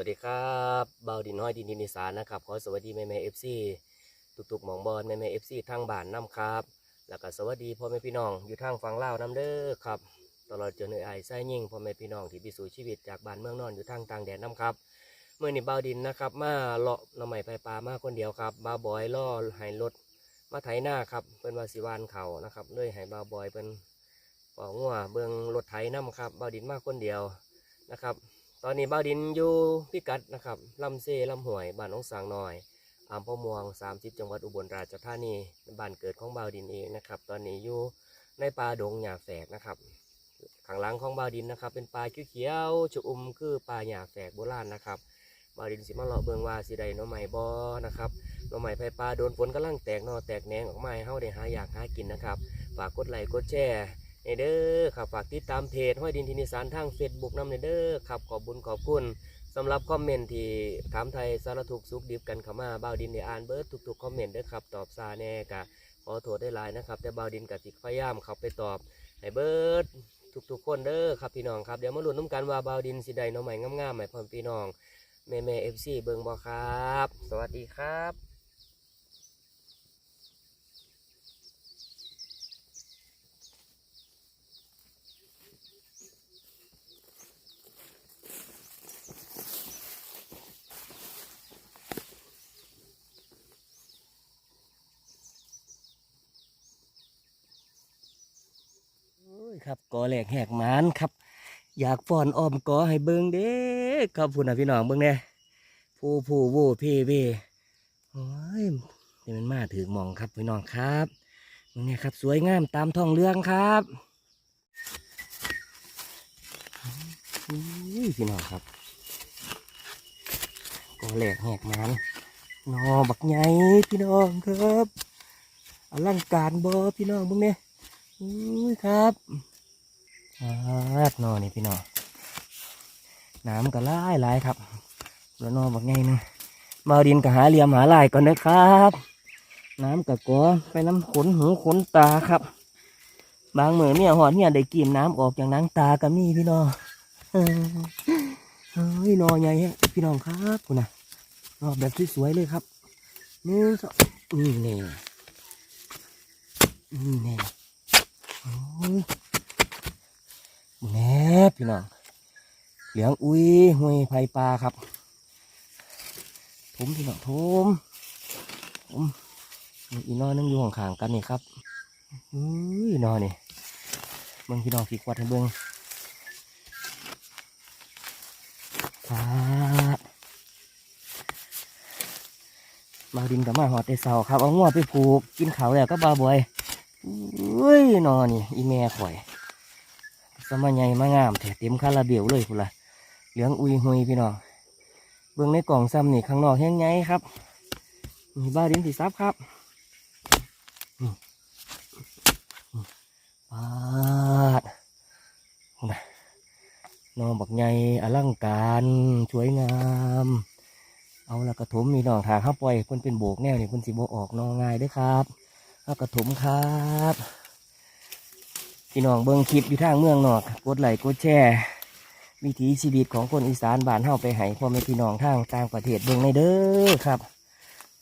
วัสดีครับเบาดินน้อยดินดินอีสานนะครับขอสวัสดีแม่แม่เอฟซีตุกๆหมองบอลแม่แม่เอฟซีทางบ้านน้ำครับ แล้วก็สวัสดีพ่อแม่พี่น้องอยู่ทางฝั่งลาวน้ำเด้อครับ ตลอดจนเอ่ยไอไส้ยิ่งพ่อแม่พี่น้องที่พิสูจน์ชีวิตจากบ้านเมืองนอนอยู่ทางต่างแดนน้ำครับเมื่อนี้เบาดินนะครับ มาเลาะน้ำใหม่ไฟปลามาคนเดียวครับบาบอยล่อหายรถมาไถหน้าครับเป็นวาสิวานเขานะครับเลยให้บาบอยเป็นปองัวเบิงรถไถน้ำครับเบาดินมาคนเดียวนะครับ ตอนนี้บ้าดินอยู่พิกัดนะครับลำเซลำห่วยบ้านน้องสางน้อยอำเภอม่วง 30 จังหวัดอุบลราชธานีบ้านเกิดของบ้าดินเองนะครับ ตอนนี้อยู่ในป่าดงหญ้าแฝกนะครับข้างหลังของบ้าดินนะครับ เป็นป่าเขียวๆชอุ่มคือป่าหญ้าแฝกโบราณนะครับบ้าดินสิมาเลาะเบิงว่าสิได้หน้อใหม่บอนะครับน้อใหม่ไผ่ปลาโดนฝนกำลังแตกนอแตกแหนงออกมาให้เฮาได้หาอยากหากินนะครับ ฝากกดไลค์กดแชร์ ในเด้อครับฝากติดตามเพจห้อยดินทินิสานทางเฟซบุ๊กน้ำในเด้อครับขอบบุญขอบคุณสำหรับคอมเมนต์ที่ถามไทยสารทุกข์สุขดิบกันเข้ามาบ่าวดินได้อ่านเบิร์ดทุกๆคอมเมนต์เด้อครับตอบซาแน่กะขอโทษได้หลายนะครับ แต่บ่าวดินกับติพยายามเข้าไปตอบให้เบิร์ดทุกๆคนเด้อครับพี่น้องครับเดี๋ยวมาลุ้นน้ำกันว่าบ่าวดินสิได้น้องใหม่งามๆใหม่พ่อพี่น้องแม่แม่เอฟซีเบิงบอครับ สวัสดีครับ ครับกอแหลกแหกหมานครับ อยากฟ้อนอ้อมกอให้เบิงเด้ครับพุ่นนะพี่น้องเบิงเนี่ยผู้ผู้โว้เพ่เว่โอ้ยนี่มันมาถึงมองครับพี่น้องครับเบิงเนี่ยครับสวยงามตามท้องเรื่องครับพี่น้องครับกอแหลกแหกมานนอบักใหญ่พี่น้องครับอลังการบอพี่น้องเบิงเนี่ย อุ้ยครับครับนอนี่พี่น้องน้ำก็ไล่ไล่ครับแล้วนอบักไงนึงบาดินก็หาเหลี่ยมหาลายก่อนนะครับ น้ำกับกัวไปน้ำขนหูขนตาครับ บางเหมือเนี่ยหอดเนี่ยได้กินน้ำออกจากหนังตาก็มีพี่น้องเฮ้ยนอใหญ่ฮะพี่น้องครับคุณนะนอแบบสวยๆเลยครับนึ่สองนี่แน่นี่ แน่โอ้ยแนบพี่น้อง เหลืองอุ้ยห้วยไผ่ปลาครับผมพี่น้องผมผมมีอีน้อยนึงอยู่ข้างๆกันนี่ครับอุ้ยนอนี่เบิ่งพี่น้องฟีกวัดให้เบิ่งครับมาดินกับมาหอดแต่เสาครับ เอางัวไปผูกกินเขาแล้วก็บาบอย อุ้ยนอนี่ อีแม่ข่อย สมัยใหญ่มางามแถเต็มคาราเบลเลยพุ่นละเหลืองอุยหุยพี่น้องเบื้องในกล่องซ้ำนี่ข้างนอกแห้งไงครับมีบ้าดินสีซับครับปาดนนะนอบักใหญ่อลังการสวยงาม เอาละกระถมมีน้องถางข้าปล่อยเพิ่นเป็นโบกแนวนี่เพิ่นสิโบออกนอง่ายด้วยครับ ข้าวกระถมครับพี่น้องเบิ้งคลิปอยู่ทางเมืองนอกกดไลค์กดแชร์วิถีชีวิตของคนอีสานบ้านเฮาไปให้พ่อแม่พี่น้องทางต่างประเทศเบิ้งในเด้อครับ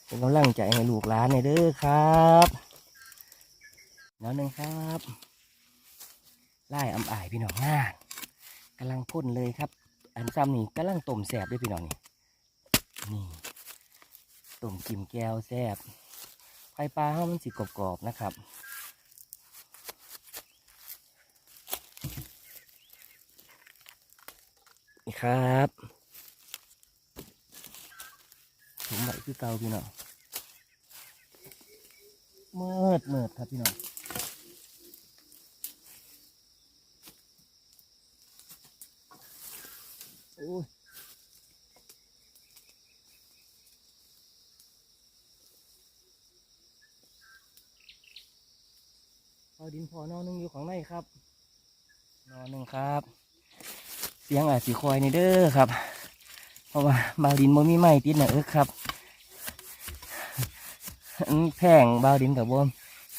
เป็นกำลังใจให้ลูกหลานในเด้อครับแล้วหนึ่งครับไล่อำอายพี่น้องหน้ากำลังพ่นเลยครับ อันซ้ำนี่กำลังต้มแสบด้วยพี่น้องนี่นี่ต้มจิ้มแก้วแซบ ไข่ปลาเขามันสิกรอบๆนะครับนี่ครับถุงใบคือเก่าพี่น้องเมิดเมิดครับพี่น้องโอ้ย เอาดินพอนอนหนึงอยู่ข้างในครับนอนหนึ่งครับ เสียงอาจสีคอยในเด้อครับ เพราะว่าบาวดินบ่มีไม้ติดหนะเอิกครับแพงบาวดินกับบ่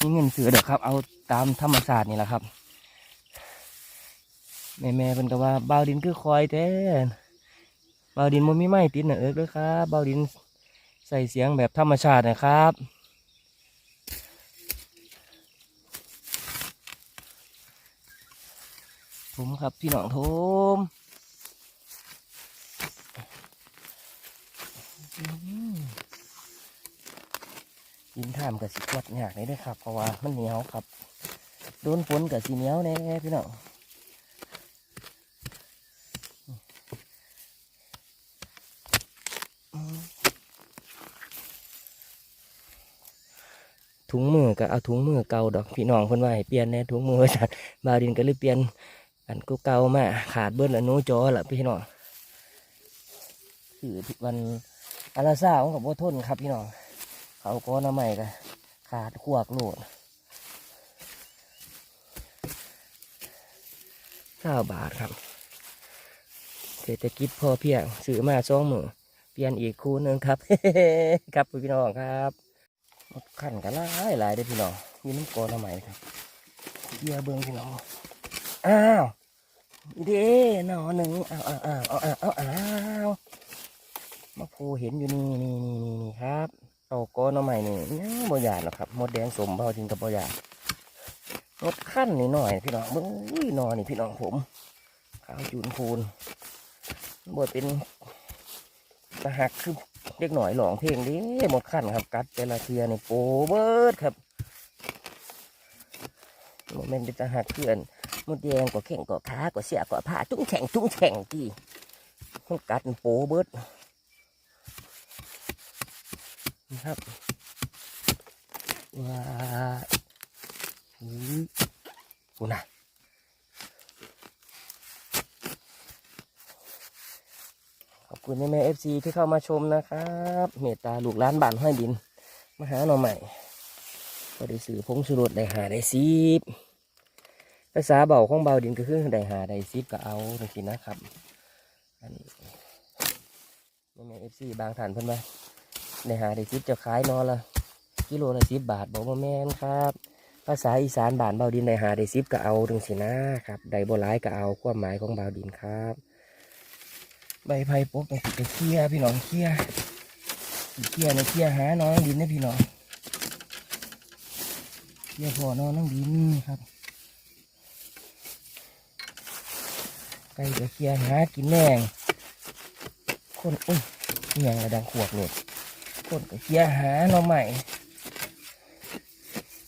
มีเงินซื้อเด้อครับ เอาตามธรรมศาสตร์นี่แหละครับแม่แม่เป็นก็ว่าบาวดินคือคอยแต่บาวดินมันมีไม้ติดหนาเอิกด้วยครับบาวดินใส่เสียงแบบธรรมชาตินะครับ มครับพี่น้องโทมอืมดินท่ามกับสีกวดยากเลยเด้วยครับ เพราะว่ามันเหนียวครับ โดนฝนกับสีเหนียวแน่พี่น้องถุงมือก็เอาถุงมือเก่าดอกพี่น้องเพิ่นว่าให้เปลี่ยนแน่ถุงมือว่าจัดบาดินก็เลยเปลี่ยน อันกูเก่ามาขาดเบิ้ลแล้วนู้จอละพี่น้องคือวันอาราซาของกับว่าทนครับพี่น้องเขาก็น้ำใหม่กันขาดขวกโหลดเก้าบาทครับเศรษฐกิจพอเพียงซื้อมาสองมือเปลี่ยนอีกคู่หนึ่งครับ ครับพี่น้องครับขั้นกันหลายหลายได้พี่น้องมีน้ำกอน้ำใหม่ครับเบียเบิ้งพี่น้องอ้าว เด้หนอหนึ่งเอาเอาเอาเอาเอาเอาเอามาโพเห็นอยู่นี่นี่นี่นี่นี่ครับเอาก้อนเอาใหม่นี่ยังบ่หยาดหรอกครับหมดแดงสมเบาจริงกับบ่หยาดหมดขั้นนี่หน่อยพี่น้องเบิ้งอุ้ยหนอนี่พี่น้องผมขาวจูนคูนบ่เป็นตะหักคือเด็กหน่อยหลองเพลงดิหมดขั้นครับ กัดแต่ละเทียนี่โปเบิร์ดครับ โมเมนต์เป็นตะหักเพื่อนมดแดงก็แข่งก็ขาก็เสียก็ผ้าจุ้งแข่งจุ้งแข่งที่มันกัดโปเบิดนี่ครับว้าอุ้ยกูนะขอบคุณแม่เอฟซีที่เข้ามาชมนะครับ เมตตาลูกร้านบานห้อยดิน มาหาหน่อใหม่ ก็ได้สื่อพงสุรสได้หาได้ซีบภาษาเบาของเบาดินก็คือได้หาได้ซิปก็เอาจังซี่นะครับ อันนี้แม่เอฟซีบางฐานเพิ่นว่าได้หาได้ซิปจะขายนอละกิโลละสิบบาทบอกว่าแม่นครับ ภาษาอีสานบานเบาดินได้หาได้ซิปก็เอาจังซี่นะครับได้โบ่หลายก็เอาความหมายของเบาดินครับ ใบไผ่ปกนี่สิไปเคลียร์พี่น้องเคลียร์สิเคลียร์ในเคลียร์หาน้องดินนะพี่น้อง เคลียร์พอนองน้องดินครับไก่จะเคลียหากินแมงคนอุ้ยเมียงระดังขวบเลยคนก็เคลียหาหน่อใหม่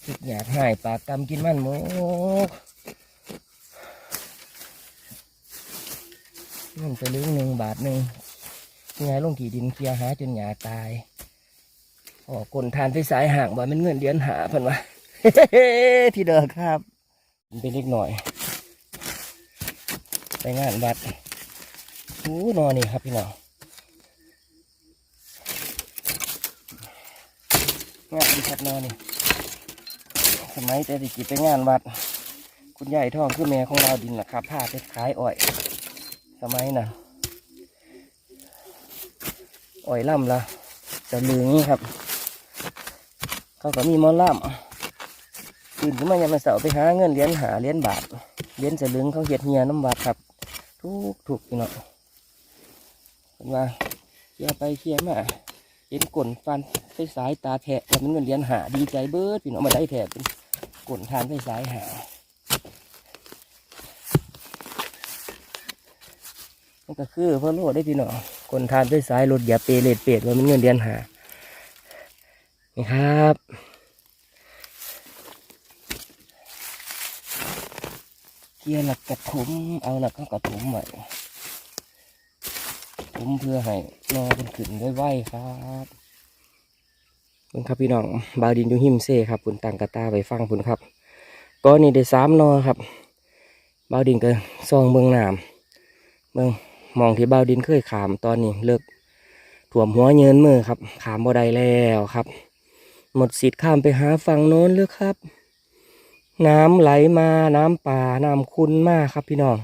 คิดอยากหายปากกำกินมันหมูเงินจะลึงหนึ่งบาทหนึ่งยายลงที่ดินเคลียหาจนหยาตายออกคนทานไปสายห่างบ่มันเงินเดือนหาเพิ่นวะ ที่เดิมครับมันเป็นเล็กหน่อย ไปงานวัดโอ้นอนนี่ครับพี่น้องงานดีครับนอนนี่สมัยแต่ติกิจไปงานวัด คุณยายท่องคือแม่ของเราดินนะครับผ้าไปขายอ้อย สมัยน่ะอ้อยล่ำละจะลืงครับ เขาก็มีมอล่ำ ตื่นขึ้นมายามมาเสาร์ไปหาเงินเหรียญหาเหรียญบาทเหรียญจะลึงเขาเห็ดเฮียน้ำวัดครับ ทุกถูกพี่น้องเป็นว่าเคลียไปเคลียมาเห็นกลนฟันไฟสายตาแทะแล้วมันเงินเหรียญหาดีใจเบิดพี่น้องมาได้แทะเป็นกลนทานไฟสายหาันก็คือเพราะโลดได้พี่น้องกลนทานไฟสายรถอย่าเปรเลดเปรดว่ามันเงินเหรียญหานี่ครับ เคลียหลักกระถุมเอาหลักก็กระถุมไว้ถุมเพื่อให้นอเป็นขึ้นได้ไวครับเบิ่งครับพี่น้องบาวดินอยู่หิมเซ่ครับปุ่นตังกระตาไปฟังปุ่นครับก้อนนี้ได้สามนอครับบาวดินก็ซองเมืองน้ำเมืองมองที่บาวดินเคยขามตอนนี้เลิกถ่วมหัวเยินมือครับ ขามบ่ได้แล้วครับ หมดสิทธิ์ข้ามไปหาฝั่งโน้นเลยครับ น้ำไหลมาน้ำป่าน้ำคุณมากครับพี่น้อง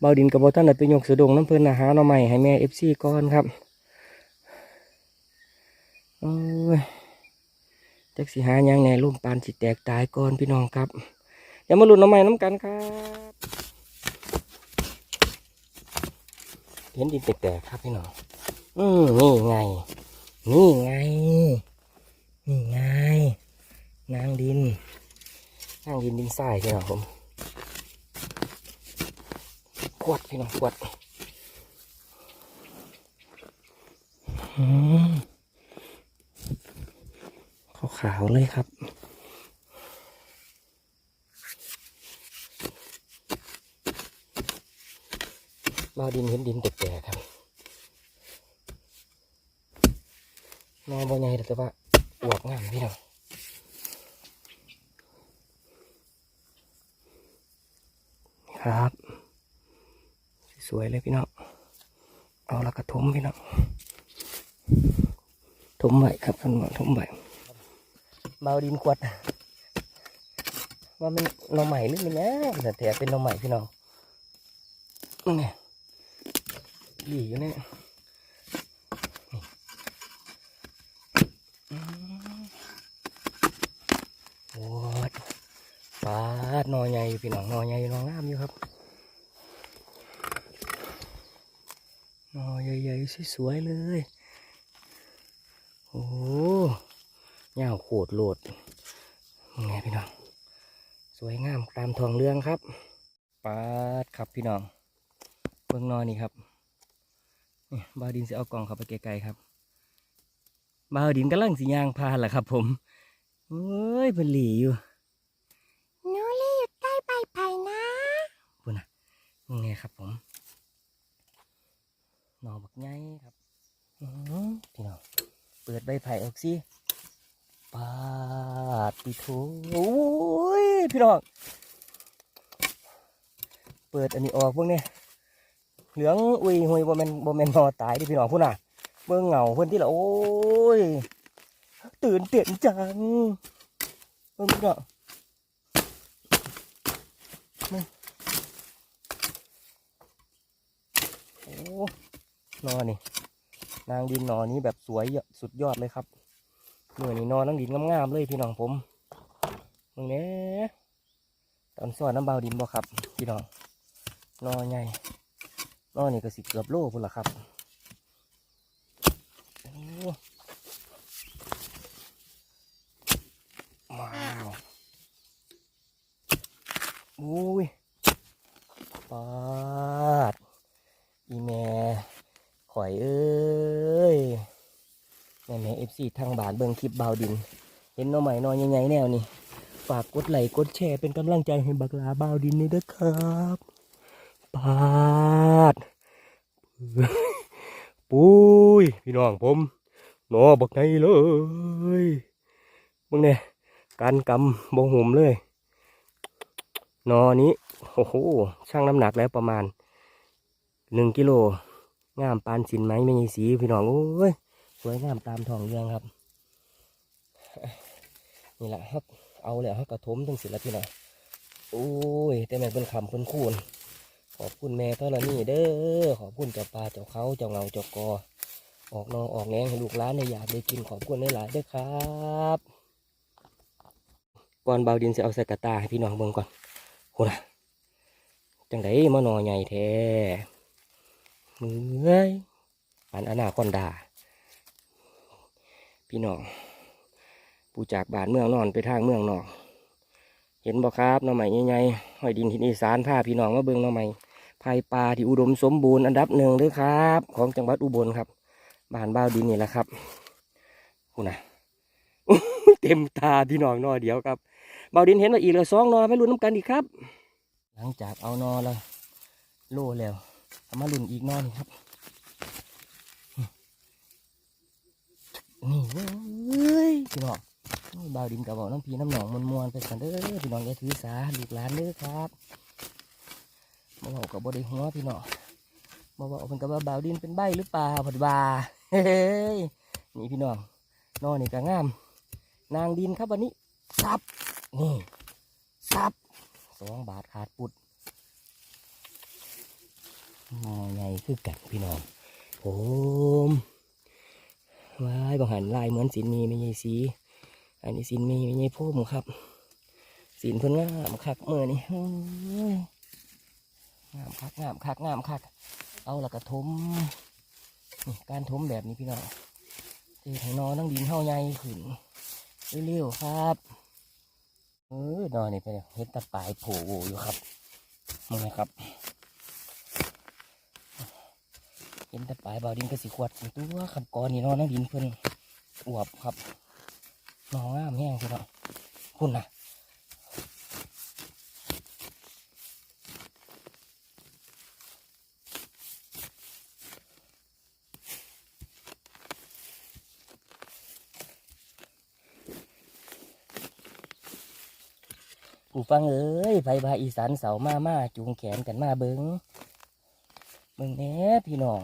เบาดินกับบอท่านได้ไปยกเสือดงน้ำเพลินอาหารเอาใหม่ให้แม่เอฟซีก่อนครับโอ้ยจักสิหายังแหน่ลุ่มปานสิแตกตายก่อนพี่น้องครับอย่ามาหลุดน้ำใหม่น้ำกันครับ เห็นดินแตกๆครับพี่น้องอืมนี่ไง นี่ไง นี่ไง นางดิน นางดินดินทรายพี่น้องผมขวดพี่น้องขวดขาวๆเลยครับมาดินเห็นดินแตกๆครับนอนบนใหญ่แต่ว่าอวบงามพี่น้อง ครับ สวยเลยพี่น้องเอาละกระทมพี่น้องถมไหวครับท่านบอกถมไหวเบาดินกวดว่ามันหน่อใหม่หรือมันนะแต่แถเป็นหน่อใหม่พี่น้องนั่นไงหลีอยู่เนี่ยโอ้ยปาดนอใหญ่พี่น้องนอใหญ่นองามอยู่ครับนอใหญ่ๆ สวยๆเลย โอ้ยาวโคตรโลดไงพี่น้อง สวยงามตามทองเรื่องครับปาดครับพี่น้องเบิ่งนอนี่ครับนี่บาวดินจะเอากล่องเข้าไปไกลๆครับบาวดินกำลังสิย่างพานแหละครับผมเอ้ยเป็นหลีอยู่หนูรีอยู่ใต้ใบไผ่นะพูดนะนี่ไงครับผม หนอบักไงครับพี่น้องเปิดใบไผ่ออกสิปาดปีโถโอ้ยพี่น้องเปิดอันนี้ออกพวกนี้เหลืองอุ้ยหุยบ่แมนบ่แมนนอตายดิพี่น้องพูดน่ะเบิ่งเหงาเพื่อนที่ละโอ้ยตื่นเต้นจังเบิ่งพี่น้องมึงโอ้ นอนี่ นางดินนอนี้แบบสวยสุดยอดเลยครับเมื่อนี้นอนนางดินงามๆเลยพี่น้องผมมึงเนี้ยตอนสอนน้ำเบาดินบ่ครับ พี่น้องนอใหญ่นอนี่ก็สิเกือบโลพุ่นละครับ โอ้ว้าวอุ้ยปาด อีแม่ข่อยเอ้ย แม่แม่เอฟ ซีทางบานเบิงคลิปเบาวดิน เห็นน้องใหม่นอนยังไงแนวนี่ฝากกดไลค์กดแชร์เป็นกำลังใจให้บักลาเบาวดินนี่ด้อครับปาดปุ้ยพี่น้องผมนอบักไงเลยมึงเนี่ยการกำบงหุ่มเลยนอนี้โอ้โหช่างน้ำหนักแล้วประมาณหนึ่งกิโลงามปานสินไหมไม่มีสีพี่น้องโอ้ย สวยงามตามทองเรืองครับ นี่แหละครับเอาเลยครับกระทมทั้งสิแล้วพี่น้องโอ้ย แต่แม่เป็นคำเป็นคูณขอบคุณแม่เท่านี้เด้อ ขอบคุณเจ้าปลาเจ้าเขาเจ้าเงาเจ้ากอ ออกนองออกแงงให้ลูกหลานในอยากได้กินขอบคุณหลายๆเด้อครับก่อนเบาดินจะเอาใส่กระตาให้พี่น้องเบิ่งก่อนโหนะจังไดมานอใหญ่แท้เมือเอ้ยปันอนาคอนดา พี่น้องปูจากบานเมืองนอนไปทางเมืองนอก เห็นบ่ครับน้องใหม่ใหญ่ๆหอยดินทินอีสานพาพี่น้องมาเบิ่งน้องใหม่ภายป่าที่อุดมสมบูรณ์อันดับหนึ่งเด้วยครับ ของจังหวัดอุบลครับบ้านบ้าวดินนี่แหละครับหูนะเต็มตาพี่น้องนอเดียวครับบ่าวดินเห็นว่าอีกแล้วสองนอไม่ลุ้นน้ำกันอีกครับ หลังจากเอานอแล้วโล่แล้วเอามาลุ้นอีกนอนี่ครับนี่เว้ยพี่น้อง โอ้ยบ่าวดินกับบอกน้ำพีน้ำหนองมวนมวนไปสันเด้อพี่น้องอย่าถือสาลูกหลานเด้อครับมาบอกกับบ่ได้หัวพี่น้องมาบอกเป็นกับว่าบ่าวดินเป็นใบหรือเปล่าผัดบาเฮ้ยนี่พี่น้องนอนนี่ก็งาม นางดินครับวันนี้ซับนี่ซับสองบาทขาดปุดงอใหญ่คือกันพี่น้องผมว้ายบางหันลายเหมือนสินมีไม่ใช่สี อันนี้สินมีไม่ใช่พุ่มครับ สินเพิ่นงามคักเมื่อนี่งามคักงามคักงามคัก เอาละกระทมนี่การทมแบบนี้พี่น้องเทให้นอนั่งดินเท่าใหญ่ขึ้นเร็วๆครับเออนอนนี่ไปเห็ดตะปายโผล่อยู่ครับมึงครับเห็นต่ปลายบาวดินก็สิขวดตัวขับกอนี่นอนนั่งดินเพิ่นอวบครับ น้องงามแห้งพี่น้องคุณนะผู้ฟังเอ้ยไผพาอีสานเสามามาจูงแขนกันมาเบิงเบิงแน่พี่น้อง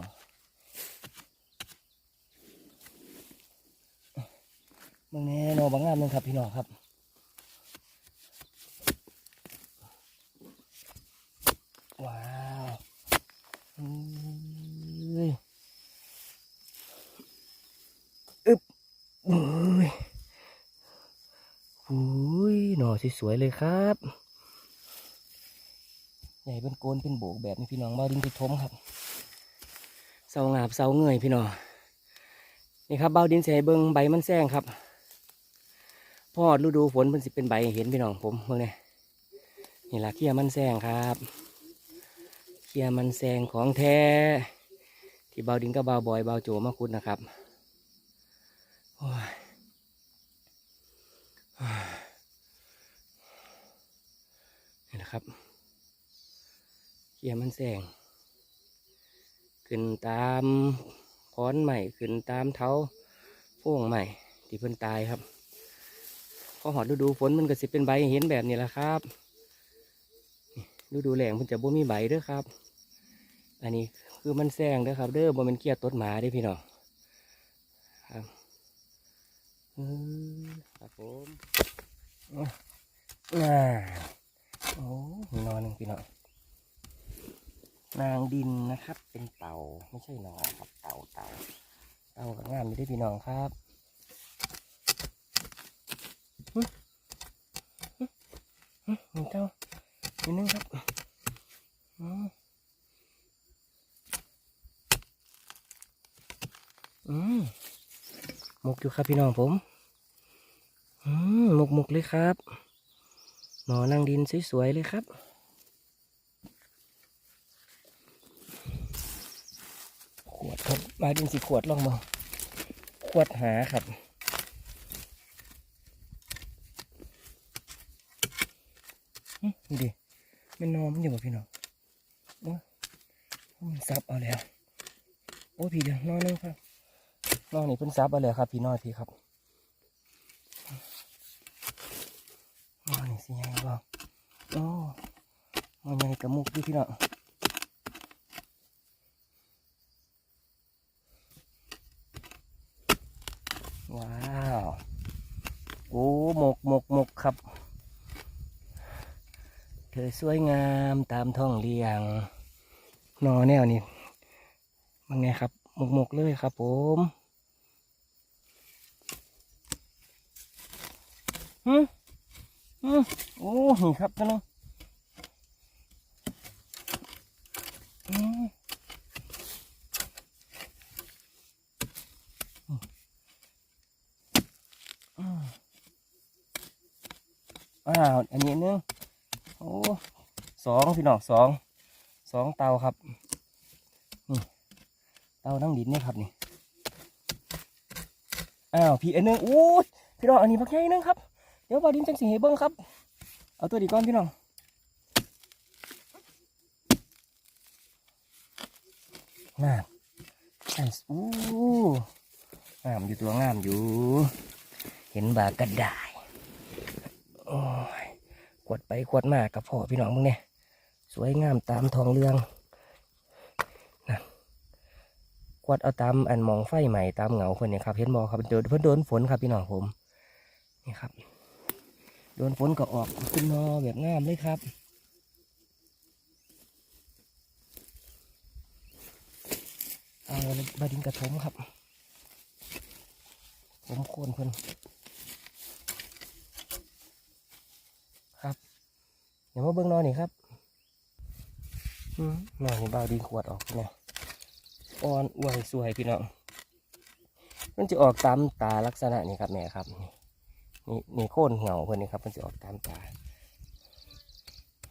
มืองนี้โนบางงามนึงครับพี่น้องครับว้าวอุ้ยอึบอุ้ยอุ้ยหน่อสวยๆเลยครับ ใหญ่เป็นโกนเป็นโบกแบบนี้พี่น้องเบาดินไปทมครับเสางาบเสาเงยพี่น้องนี่ครับเบาดินใส่เบิงใบมันแซงครับ พ่อดฤดูฝนมันสิเป็นใบเห็นพี่น้องผมเมื่อไงนี่ละเขี้ยมันแซงครับเขี้ยมันแซงของแท้ ที่เบาดินก็เบาบอยเบาโจมาคุดนะครับนี่นะครับเขี้ยมันแซงขึ้นตามค้อนใหม่ขึ้นตามเท้าโป้งใหม่ที่เพิ่นตายครับ พอหอดฤดูฝนมันก็สิเป็นใบเห็นแบบนี้แหละครับนี่ฤดูแล้งมันจะบ่มีใบเด้อครับ อันนี้คือมันแซงเด้อครับ เด้อบ่แมันเกียดต้นหมาเด้พี่น้องครับอืมครับผมอ่าโอ้นอนหนึ่งพี่น้องนางดินนะครับ เป็นเต่าไม่ใช่นอครับเต่าเต่าเต่ากับงามไม่ได้พี่น้องครับ นี่เจ้านิดนึงครับอืมหมกอยู่ครับพี่น้องผมอืมหมกหมกเลยครับหนอนั่งดินสวยๆเลยครับขวดครับมาดินสิขวดลองมาขวดหาครับ ดูดิมันนอนมันอยู่กับพี่น้องโอ้มันซับเอาแล้ว โอ้พี่เดียวนอนนึงครับนอนนี่เป็นซับเอาแล้วครับ พี่น้อยพี่ครับนอนนี่สิยังไงบ้างโอ้มันยังกระมุกอยู่พี่น้องว้าว โอ้หมกหมกหมกครับ สวยงามตามท้องเรียง นอแนวนี่มันไงครับหมกหมกเลยครับผมฮึฮึโอ้นี่ครับพี่น้องอืมอ้าว อันนี้นึง โอ้สองพี่น้องสองสองเตาครับนี่เตานั่งดินนี่ครับนี่อ้าวพี่อันหนึงโอ้พี่น้องอันนี้พักใหญ่นึงครับเดี๋ยวบาดินจังสิให้เบิ้งครับ เอาตัวดีก่อนพี่น้องน่าไอ้อู้งามอยู่ตัวงามอยู่ เห็นบากระดายโอ้ย วดไปขวดมากับพ่อพี่น้องมึงเนี่ยสวยงามตามทองเรืองนะขวดเอาตามอันมองไฟใหม่ตามเหงาเพื่อนเนี่ยครับเห็นบอครับเดินเพื่อนโดนฝนครับพี่น้องผมนี่ครับ โดนฝนก็ออกขึ้นนอแบบงามเลยครับเอาบดินกระทมครับ ผมโคนเพื่อน เดี๋ยวมาเบิ่งนอนนี่ครับอืมนอนนี่เบาดีขวดออกนี่ยอ่อนอวยสวยพี่น้องมันจะออกตามตาลักษณะนี้ครับแม่ครับ นี่นี่โค่นเหงาเพื่อนนี่ครับ มันจะออกตามตา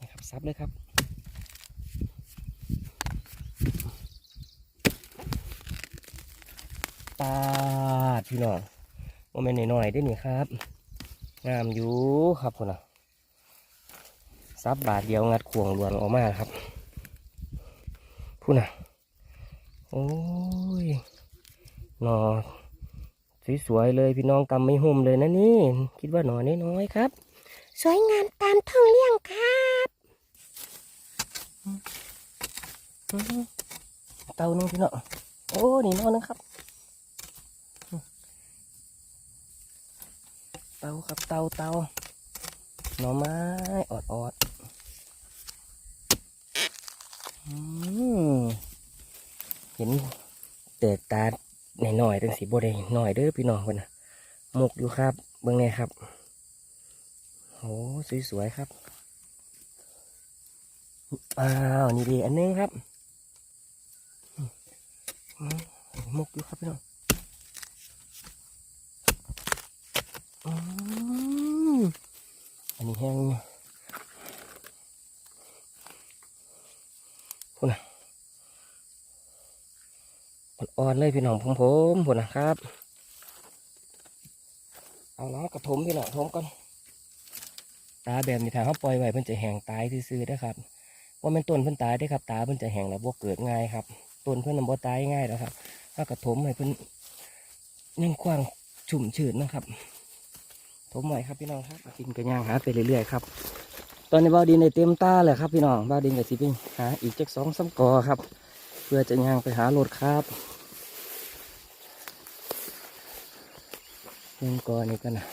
นี่ครับซับเลยครับปาดพี่น้องโมเมนต์หน่อยๆได้นี่ครับ งามอยู่ครับคุณนะ ซับบาทเดียวงัดขวงลวนออกมาครับพูดนะโอ้ยหนอสวยๆเลยพี่น้องกำไม่หุ่มเลยนะนี่ คิดว่าหนอน้อยๆครับ สวยงามตามท้องเรื่องครับเตาหนึงพี่น้องโอ้นี่นอนนึงครับ เตาครับเตาเตา หน่อไม้ออดออดๆเห็นแตกตาหน่อยๆตั้งสีบได้หน่อยเด้อพี่น้องคนนะหมกอยู่ครับเบื้องในครับโอ้สวยๆครับอ้าวนี่ดีอันนึงครับหมกอยู่ครับพี่น้อง อันนี้แห้งพุ่นนะอ่อนเลยพี่น้องผมผมพุ่นนะครับ เอาน้ำกระถมพี่น้องถมก่อนตาแบบนี้ถ้าเขาปล่อยไว้เพิ่นจะแห้งตายซื่อๆนะครับว่ามันต้นเพิ่นตายได้ครับ ตาเพิ่นจะแห้งแล้วบ่เกิดง่ายครับต้นเพิ่นน่ะบ่ตายง่ายแล้วครับถ้ากระถมให้เพิ่นยังกว้างชุ่มชื้นนะครับ ถมไว้ครับพี่น้องครับกินกันย่างหาไปเรื่อยๆครับตอนนี้บ่าวดินได้เต็มตาเลยครับพี่น้องบ่าวดินก็สิไปหาอีกจักสองสามกอครับ เพื่อจะย่างไปหารถครับหนึ่งกอนี่กันนะ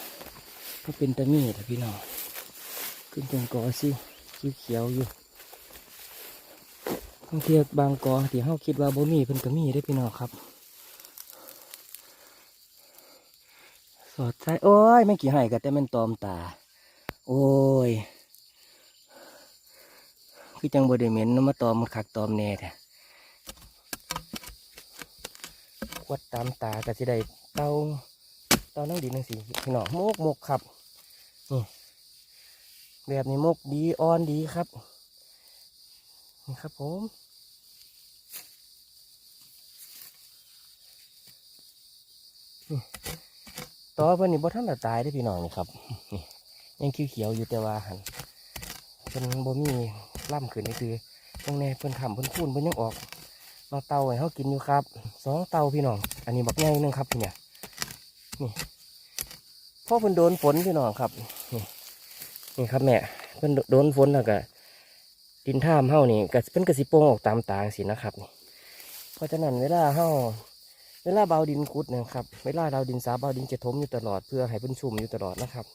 ก็เป็นตะมีแต่พี่น้องขึ้นเป็นกอสิเขียวๆอยู่บางเทียบางกอที่เฮาคิดว่าบ่มีเพิ่นก็มีได้พี่น้องครับ สอดใจโอ้ยไม่กี่ให้ก็แต่มันตอมตา โอ้ย คือจังบดเหม็นน้ำมาตอมมันคักตอมแน่แท้วัดตามตาก็สิได้เตาเตานั่งดินจังซี่พี่น้องมกโมกครับนี่แบบนี้มกดีอ่อนดีครับนี่ครับผมนี่ ต่อเพิ่นนี่บ่ทันละตายได้พี่น้องนี่ครับนี่ยังเขียวๆอยู่แต่ว่าหันเพิ่นบ่มีล่ำขึ้นนี่คือตรงแนี้เพิ่นขำเพิ่นคูนเพิ่นยังออกมาเตาให้เฮากินอยู่ครับสองเตาพี่น้อง อันนี้บักใหญ่นึงครับพี่เนี่ยนี่พ่อเพิ่นโดนฝนพี่น้องครับนี่นี่ครับแม่เพิ่นโดนฝนแล้วก็ดินท่ามเฮานี่ก็เป็นกระสิโป่งออกตามตางสินะครับนี่เพราะฉะนั้นเวลาเฮา เวลาเบาดินกุดนะครับ เวลาเราดินสาเบาดินจะทมอยู่ตลอดเพื่อให้เพิ่นชุ่มอยู่ตลอดนะครับ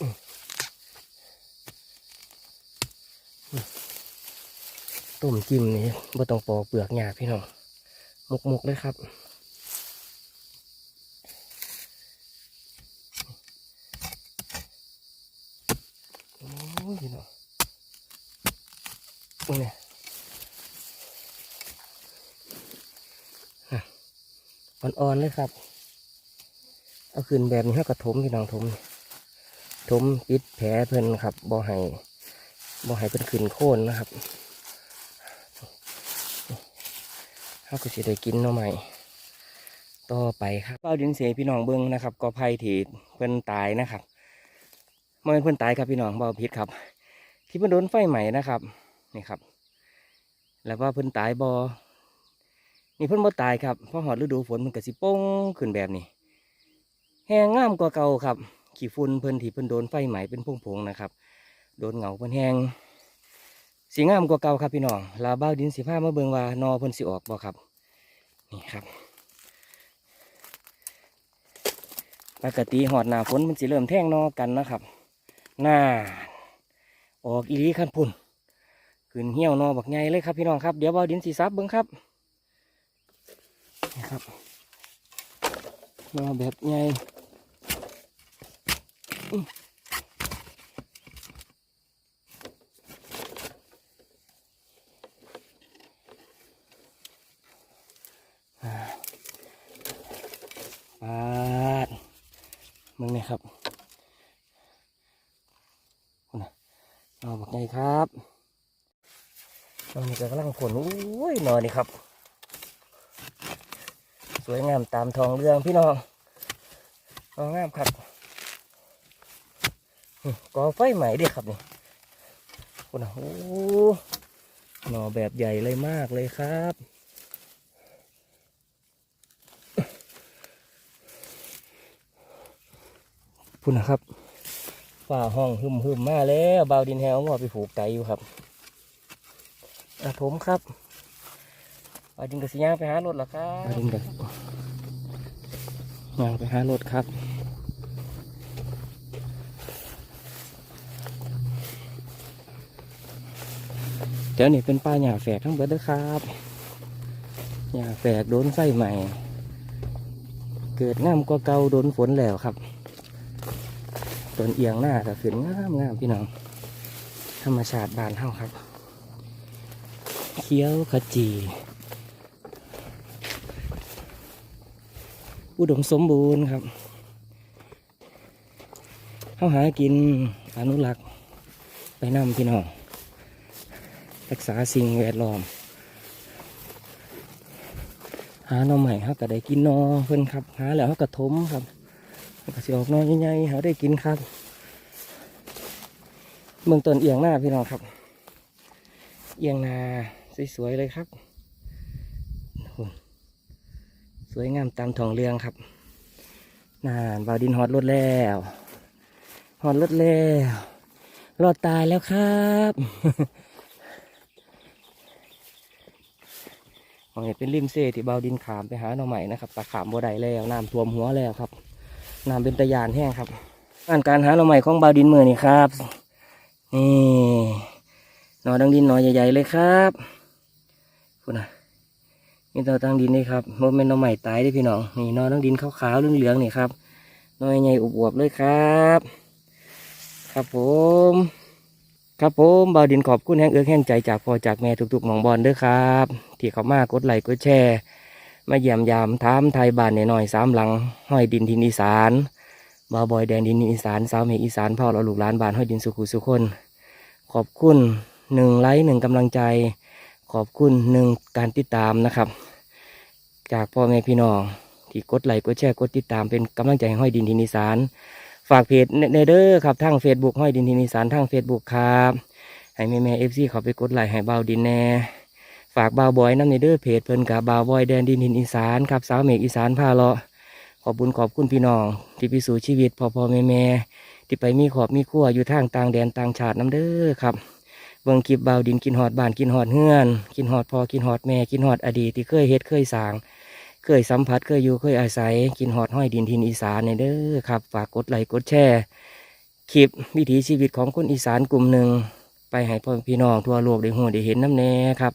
อืมอืมต้มจิ้มนี่บ่ต้องปอกเปลือกหญ้าพี่น้องมุกๆเลยครับ โอ้ยพี่น้องโอ้ยเนี่ย อ่อนๆเลยครับ เอาขึ้นแบบนี้ให้กระทมพี่น้องทมทมปิดแผลเพิ่นครับบ่ให้บ่ให้เพิ่นขึ้นโค่นนะครับเขาก็สิได้กินเนาะใหม่ต่อไปครับเป้าดินเสียพี่น้องเบิ้งนะครับก็ไผ่ถีเพิ่นตายนะครับมันเป็นเพื่อนตายครับพี่น้องเบาพิษครับ ที่เพิ่นโดนไฟใหม่นะครับนี่ครับ แล้วว่าเพิ่นตายบอ นี่เพิ่นบ่ตายครับพราะหอดฤดูฝนมันก็สิป้งขึ้นแบบนี้ แห้งงามกว่าเก่าครับ ขี้ฝุ่นเพิ่นที่เพิ่นโดนไฟใหม่เป็นพงๆนะครับ โดนเหงาเพิ่นแห้งสีงามกว่าเก่าครับพี่น้องลาบ้าดินสีผ้ามาเบิงว่านอเพิ่นสิออกบ่ครับ นี่ครับ ปกติหอดหน้าฝนมันสิเริ่มแท่งนอกันนะครับหน่าออกอีหลีขันพุ่นขึ้นเหี่ยวนอบักใหญ่เลยครับพี่น้องครับ เดี๋ยวเบาดินสีซับเบิ้งครับ นะครับมาแบบใหญ่ปาดมึงเนี่ยครับคุณเอบอกไงครับตอนนี้ก็กำลังฝนโอ้ยนอนนี่ครับ วยงามตามทองเรื่องพี่น้องงองามครับก่อไฟใหม่ด้ครับนี่คุณนะโอ้หน่อแบบใหญ่เลยมากเลยครับพุ่นนะครับฝ่าห้องหึมหึมมาแล้วเบาวดินแฮวงอไปผูกไก่อยู่ครับอะผมครับ บาดินกับสิย่างไปหารถเหรอครับบาดินกับย่างไปหารถครับเดี๋ยวนี้เป็นป้าหญ้าแฝกทั้งเบิดเด้อครับหญ้าแฝกโดนไฟใหม่ เกิดง่ามกว่าเก่าโดนฝนแล้วครับต้นเอียงหน้าก็ขึ้นงามงามพี่น้อง ธรรมชาติบานเฮาครับเขียวขจี อุดมสมบูรณ์ครับเฮาหากินอนุรักษ์ไปนำพี่น้องรักษาสิ่งแวดล้อม หาหน่อใหม่เฮาก็ได้กินหนอเพิ่นครับ หาแล้วเฮาก็ทมครับก็สิออกนอใหญ่ๆหาได้กินครับ เมืองต้นเอียงหน้าพี่น้องครับ เอียงนาสวยๆเลยครับโอ้โห สวยงามตามทองเรืองครับนานบาวดินฮอดรถแล้วฮอดรถแล้วรอดตายแล้วครับมองเห็นเป็นริมเซ่ที่บาวดินขามไปหาหน่อใหม่นะครับตะขามบัวใดแล้วน้ำท่วมหัวแล้วครับน้ำเป็นตะยานแห้งครับงานการหาเราใหม่ของบาวดินมือนี่ครับนี่หนอดังดินหนอใหญ่ๆเลยครับคุณนะ มีตัวดังดินนี่ครับโมเมนหนอใหม่ตายเด้พี่น้องนี่นอดังดินขาวๆเหลืองๆนี่ครับนอใหญ่ๆอวบๆเลยครับ ครับผม ครับผมบาวดินขอบคุณแห้งเอื้อแห้งใจจากพ่อจากแม่ทุกๆหมองบอลเด้อครับ ที่เขามากดไลค์กดแชร์ มาเยี่ยมยามถามไทยบ้านหน่อยๆสามหลัง ห้อยดินทินอีสานบาวบอยแดนดินอีสานสาวเมฆอีสานพ่อเราลูกหลานบ้านห้อยดินสุขุสุคน ขอบคุณหนึ่งไลค์หนึ่งกำลังใจ ขอบคุณหนึ่งการติดตามนะครับ จากพ่อแม่พี่น้อง ที่กดไลค์กดแชร์กดติดตามเป็นกำลังใจให้ห้อยดินทินอีสานฝากเพจเนเดอร์ครับทั้งเฟซบุ๊กห้อยดินทินอีสานทั้งเฟซบุ๊กครับให้แม่แม่เอฟซีเขาไปกดไลค์ให้เบาดินแน่ฝากบ่าวบอยน้ำในเด้อเพจเพิ่นกับบาวบอยแดนดินหินอีสานครับสาวเมฆอีสานพาเลาะขอบคุญขอบคุณพี่น้อง ที่พิสูจน์ชีวิตพ่อพ่อแม่แม่ที่ไปมีขอบมีขั้วอยู่ทางต่างแดนต่างชาติน้ำเด้อครับ เบิ่งคลิปบ่าวดินกินหอดบ้านกินหอดเฮือน กินหอดพอกินหอดแม่กินหอดอดีตที่เคยเฮ็ดเคยสร้าง เคยสัมผัสเคยอยู่เคยอาศัย กินหอดห้อยดินทินอีสานในเด้อครับ ฝากกดไลค์กดแชร์คลิปวิถีชีวิตของคนอีสานกลุ่มหนึ่งไปให้พ่อพี่น้องทั่วโลกได้หูได้เห็นน้ำแน่ครับ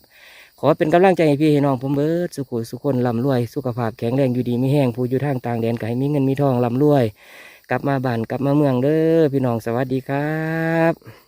ขอเป็นกำลังใจให้พี่ให้น้องผมเบิดสุขุสุขคนลำรวย สุขภาพแข็งแรงอยู่ดีไม่แห้งผู้อยู่ทางต่างแดนก็ให้มีเงินมีทองลำรวย กลับมาบ้านกลับมาเมืองเด้อพี่น้องสวัสดีครับ